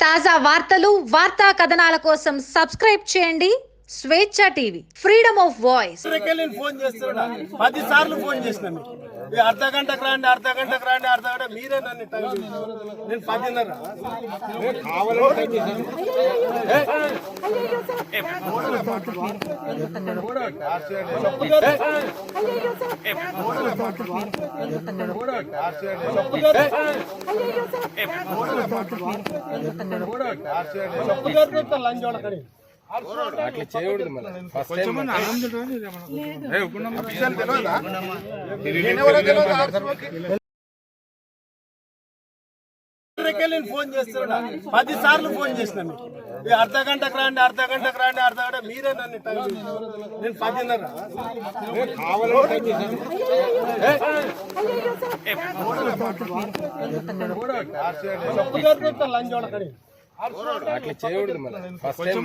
తాజా వార్తలు వార్తా కథనాల కోసం సబ్స్క్రైబ్ చేయండి Swecha TV freedom of voice. Phone చేస్తున్నా పది సార్లు ఫోన్ చేసిన అర్ధ గంటకు రాండి అర్ధ గంటకు రాండి అర్ధ గంట మీరే నన్ను నేను పదిన్నర. అట్లా చేయకూడదు మళ్ళీ ఫస్ట్ టైం ఫోన్ చేస్తున్నా పది సార్లు ఫోన్ చేసిన మీకు. అర్ధ గంటకు రండి అర్ధ గంటకు రండి అర్ధ గంట మీరే నన్ను టైం. నేను పదిన్నర. లంచ్ అట్లా చేయకూడదు మళ్ళీ ఫస్ట్ టైం